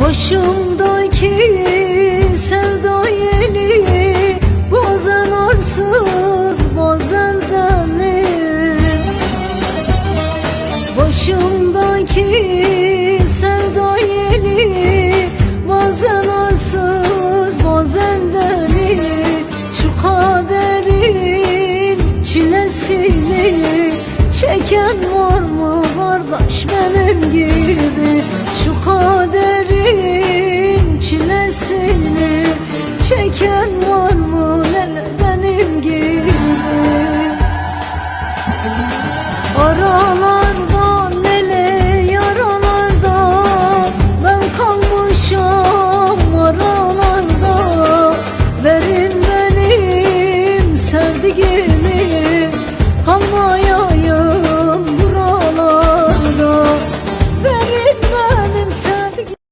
Başımdaki sevda yeli Bazen arsız bazen deli Başımdaki sevda yeli Bazen arsız bazen deli Şu kaderin çilesini Çeken var mı kardeş benim gibi? كان مؤمن benim gibi. Aralarda lele yaralarda Ben kalmışım aralarda. Verin benim sevdiğim